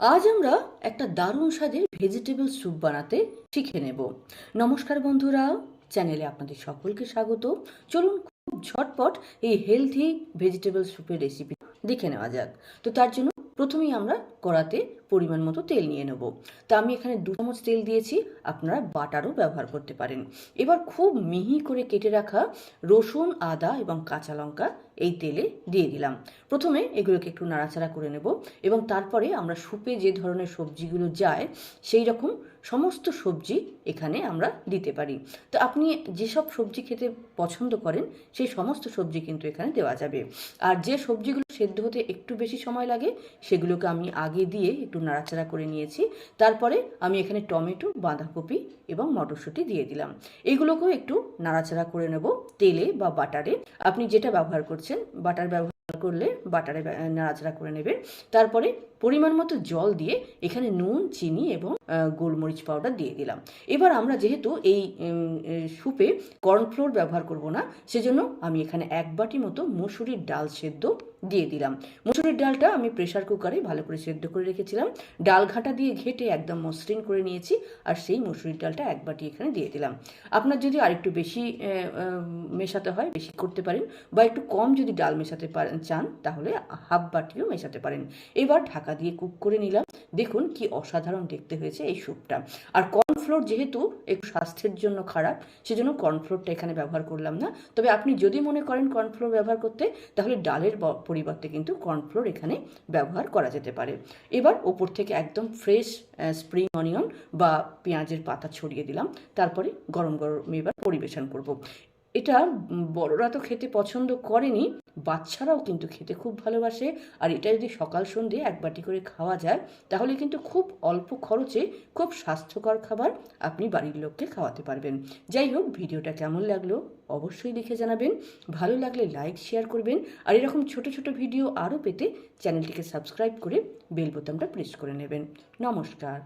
আজ আমরা একটা দারুণ স্বাদের ভেজিটেবল স্যুপ বানাতে শিখে নেব। নমস্কার বন্ধুরা চ্যানেলে আপনাদের সকলকে স্বাগত। চলুন খুব ঝটপট এই হেলথি ভেজিটেবল স্যুপের রেসিপি দেখে নেওয়া যাক। তো তার জন্য প্রথমেই আমরা কড়াতে পরিমাণ মতো তেল নিয়ে নেব। তা আমি এখানে দু চামচ তেল দিয়েছি, আপনারা বাটারও ব্যবহার করতে পারেন। এবার খুব মিহি করে কেটে রাখা রসুন, আদা এবং কাঁচা লঙ্কা এই তেলে দিয়ে দিলাম। প্রথমে এগুলোকে একটু নাড়াচাড়া করে নেব এবং তারপরে আমরা সুপে যে ধরনের সবজিগুলো যায়, সেই রকম সমস্ত সবজি এখানে আমরা দিতে পারি। তো আপনি যেসব সবজি খেতে পছন্দ করেন, সেই সমস্ত সবজি কিন্তু এখানে দেওয়া যাবে। আর যে সবজিগুলো সেদ্ধ হতে একটু বেশি সময় লাগে, সেগুলোকে আমি আগে দিয়ে একটু নাড়াচাড়া করে নিয়েছি। তারপরে আমি এখানে টমেটো, বাঁধাকপি এবং মটরশুঁটি দিয়ে দিলাম। এগুলোকেও একটু নাড়াচাড়া করে নেব তেলে বা বাটারে। আপনি যেটা ব্যবহার করছেন, বাটার ব্যবহার করলে বাটারে নাড়াচাড়া করে নেবেন। তারপরে পরিমাণ মতো জল দিয়ে এখানে নুন, চিনি এবং গোলমরিচ পাউডার দিয়ে দিলাম। এবার আমরা যেহেতু এই স্যুপে কর্নফ্লোর ব্যবহার করব না, সেজন্য আমি এখানে এক বাটি মতো মুসুরির ডাল সেদ্ধ দিয়ে দিলাম। মুসুরির ডালটা আমি প্রেসার কুকারে ভালো করে সেদ্ধ করে রেখেছিলাম। ডাল ঘাটা দিয়ে ঘেটে একদম মসৃণ করে নিয়েছি আর সেই মুসুরির ডালটা এক বাটি এখানে দিয়ে দিলাম। আপনার যদি আরেকটু বেশি মেশাতে হয়, বেশি করতে পারেন বা একটু কম যদি ডাল মেশাতে পারেন চান, তাহলে হাফ বাটিও মেশাতে পারেন। এবার ঢাকা দিয়ে কুক করে নিলাম। দেখুন কি অসাধারণ দেখতে হয়েছে এই স্যুপটা আর কর্নফ্লোর যেহেতু একটু স্বাস্থ্যের জন্য খারাপ, সেজন্য কর্নফ্লোরটা এখানে ব্যবহার করলাম না। তবে আপনি যদি মনে করেন কর্নফ্লোর ব্যবহার করতে, তাহলে ডালের পরিবর্তে কিন্তু কর্নফ্লোর এখানে ব্যবহার করা যেতে পারে। এবার ওপর থেকে একদম ফ্রেশ স্প্রিং অনিয়ন বা পেঁয়াজের পাতা ছড়িয়ে দিলাম। তারপরে গরম গরম এবার পরিবেশন করব। এটা বড়রা তো খেতে পছন্দ করেনি, বাচ্চারাও কিন্তু খেতে খুব ভালোবাসে। আর এটা যদি সকাল সন্ধে এক বাটি করে খাওয়া যায়, তাহলে কিন্তু খুব অল্প খরচে খুব স্বাস্থ্যকর খাবার আপনি বাড়ির লোককে খাওয়াতে পারবেন। যাই হোক, ভিডিওটা কেমন লাগল অবশ্যই লিখে জানাবেন। ভালো লাগলে লাইক, শেয়ার করবেন। আর এরকম ছোট ছোট ভিডিও আরও পেতে চ্যানেলটিকে সাবস্ক্রাইব করে বেল বোতামটা প্রেস করে নেবেন। নমস্কার।